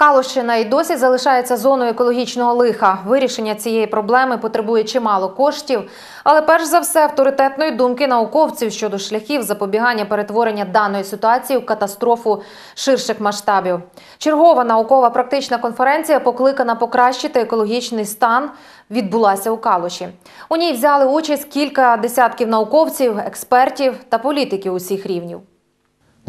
Калущина й досі залишається зоною екологічного лиха. Вирішення цієї проблеми потребує чимало коштів, але перш за все авторитетної думки науковців щодо шляхів запобігання перетворення даної ситуації в катастрофу ширших масштабів. Чергова наукова практична конференція, покликана покращити екологічний стан, відбулася у Калуші. У ній взяли участь кілька десятків науковців, експертів та політиків усіх рівнів.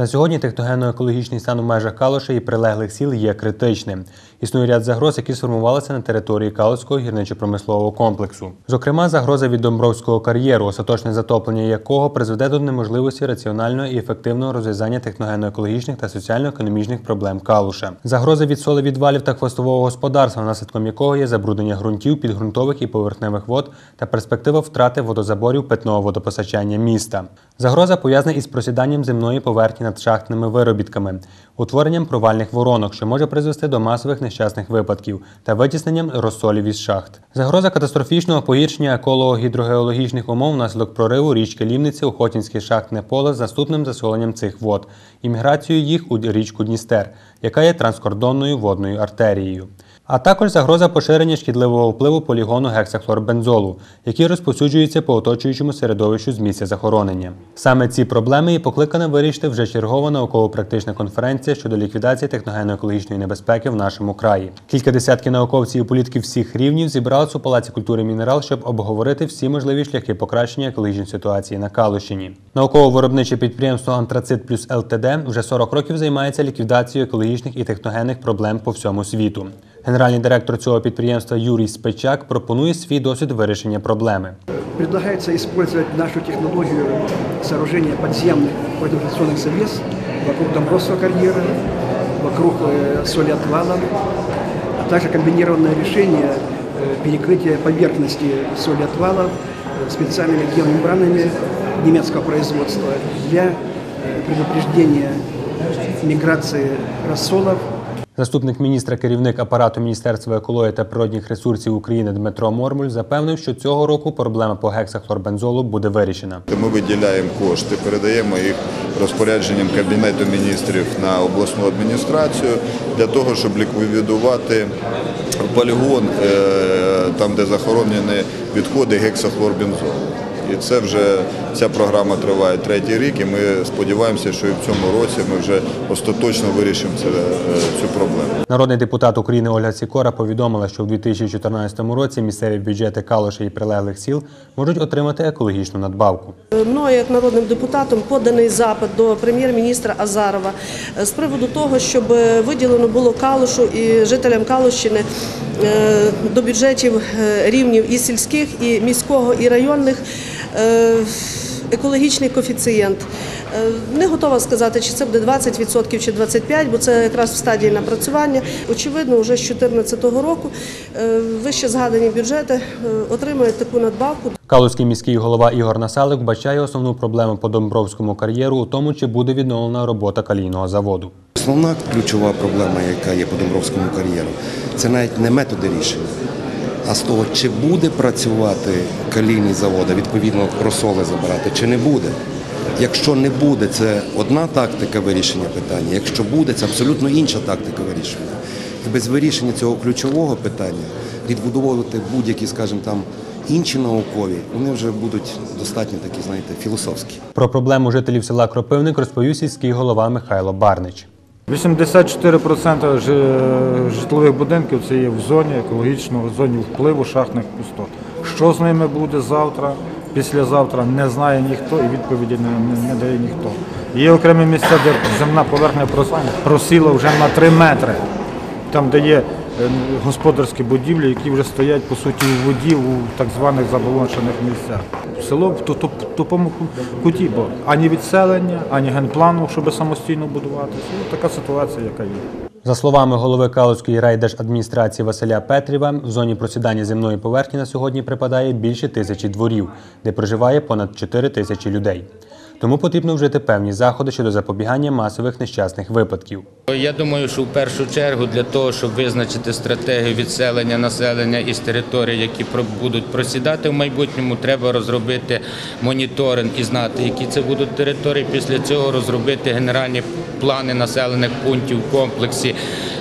На сьогодні техногенно-екологічний стан у межах Калуша і прилеглих сіл є критичним. Існує ряд загроз, які сформувалися на території Калуського гірничо-промислового комплексу. Зокрема, загроза від Домбровського кар'єру, остаточне затоплення якого призведе до неможливості раціонального і ефективного розв'язання техногенно-екологічних та соціально-економічних проблем Калуша. Загроза від солевідвалів та хвостового господарства, наслідком якого є забруднення ґрунтів, підґрунтових і поверхневих вод та перспектива втрати водозаборів питного водопостачання міста. Загроза пов'язана із просіданням земної поверхні над шахтними виробітками, утворенням провальних воронок, що може призвести до масових нещасних випадків та витісненням розсолів із шахт. Загроза катастрофічного погіршення еколого-гідрогеологічних умов внаслідок прориву річки Лівниці у Хотінське шахтне поле з наступним засоленням цих вод і міграцією їх у річку Дністер, яка є транскордонною водною артерією. А також загроза поширення шкідливого впливу полігону гексахлорбензолу, який розповсюджується по оточуючому середовищу з місця захоронення. Саме ці проблеми і покликана вирішити вже чергова науково-практична конференція щодо ліквідації техногенно-екологічної небезпеки в нашому краї. Кілька десятків науковців і політиків всіх рівнів зібралися у Палаці культури мінерал, щоб обговорити всі можливі шляхи покращення екологічної ситуації на Калущині. Науково-виробниче підприємство Антрацит плюс ЛТД вже 40 років займається ліквідацією екологічних і техногенних проблем по всьому світу. Генеральний директор цього підприємства Юрій Спечак пропонує свій досвід вирішення проблеми. Предлагается использовать нашу технологию сооружения подземных радиационных завес вокруг Домбровского карьера, вокруг э, соли отвала, а также комбинированное решение э, перекрытия поверхности соли отвала э, специальными геомембранами немецкого производства для э, предупреждения миграции рассолов Заступник міністра, керівник апарату Міністерства екології та природних ресурсів України Дмитро Мормуль запевнив, що цього року проблема по гексахлорбензолу буде вирішена. Ми виділяємо кошти, передаємо їх розпорядженням Кабінету міністрів на обласну адміністрацію для того, щоб ліквідувати полігон, е, там де захоронені відходи гексахлорбензолу. І це вже ця програма триває третій рік, і ми сподіваємося, що і в цьому році ми вже остаточно вирішимо це, е, цю проблему. Народний депутат України Ольга Сікора повідомила, що в 2014 році місцеві бюджети Калуша і прилеглих сіл можуть отримати екологічну надбавку. Мною, як народним депутатом, поданий запит до прем'єр-міністра Азарова е, з приводу того, щоб е, виділено було Калушу і жителям Калущини до бюджетів рівнів і сільських, і міського, і районних екологічний коефіцієнт. Е, Не готова сказати, чи це буде 20% чи 25%, бо це якраз в стадії напрацювання. Очевидно, вже з 2014 року е, вище згадані бюджети е, отримають таку надбавку. Калузький міський голова Ігор Насалик бачає основну проблему по Домбровському кар'єру у тому, чи буде відновлена робота калійного заводу. Основна ключова проблема, яка є по Домбровському кар'єру, це навіть не методи рішення, а з того, чи буде працювати калійний завод, а відповідно розсоли забирати, чи не буде. Якщо не буде, це одна тактика вирішення питання. Якщо буде, це абсолютно інша тактика вирішення. І без вирішення цього ключового питання відбудовувати будь-які, скажімо там, інші наукові, вони вже будуть достатньо такі, знаєте, філософські. Про проблему жителів села Кропивник розповів сільський голова Михайло Барнич. 84% жи- житлових будинків це є в зоні екологічного, зоні впливу шахтних пустот. Що з ними буде завтра, післязавтра, не знає ніхто і відповіді не, не, не дає ніхто. Є окремі місця, де земна поверхня прос- просіла вже на 3 метри, там, де є господарські будівлі, які вже стоять по суті у воді у так званих заболончених місцях. Село в ту- ту- тупому куті, бо ані відселення, ані генплану, щоб самостійно будуватися. Ну, така ситуація, яка є. За словами голови Калузької райдержадміністрації Василя Петріва, в зоні просідання земної поверхні на сьогодні припадає більше тисячі дворів, де проживає понад 4 тисячі людей. Тому потрібно вжити певні заходи щодо запобігання масових нещасних випадків. Я думаю, що в першу чергу для того, щоб визначити стратегію відселення населення із територій, які будуть просідати в майбутньому, треба розробити моніторинг і знати, які це будуть території. Після цього розробити генеральні плани населених пунктів в комплексі,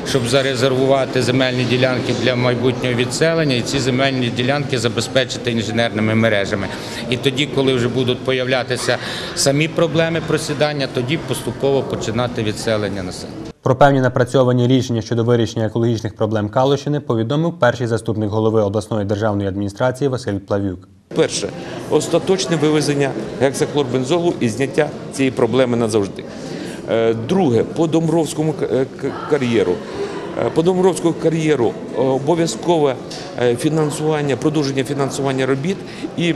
щоб зарезервувати земельні ділянки для майбутнього відселення, і ці земельні ділянки забезпечити інженерними мережами. І тоді, коли вже будуть появлятися самі проблеми просідання, тоді поступово починати відселення населення. Про певні напрацьовані рішення щодо вирішення екологічних проблем Калущини повідомив перший заступник голови обласної державної адміністрації Василь Плавюк. Перше остаточне вивезення гексахлорбензолу і зняття цієї проблеми назавжди. Е, Друге, по Домбровському к- е, кар'єру. Е, По Домбровському кар'єру обов'язкове фінансування, продовження фінансування робіт і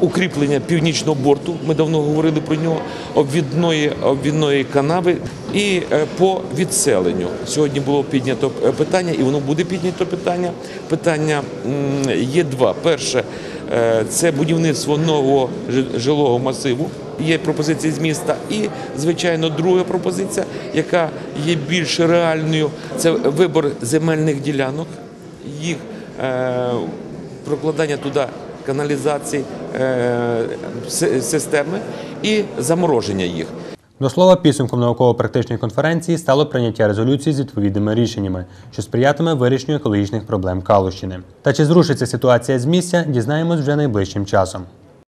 укріплення північного борту. Ми давно говорили про нього, обвідної, обвідної канави. І е, по відселенню сьогодні було піднято е, питання, і воно буде піднято питання. Питання є два. Перше е, це будівництво нового жилого масиву. Є пропозиції з міста, і звичайно, друга пропозиція, яка є більш реальною, це вибор земельних ділянок, їх прокладання туди каналізації е, системи і замороження їх. До слова, підсумком науково-практичної конференції стало прийняття резолюції з відповідними рішеннями, що сприятиме вирішенню екологічних проблем Калущини. Та чи зрушиться ситуація з місця, дізнаємось вже найближчим часом.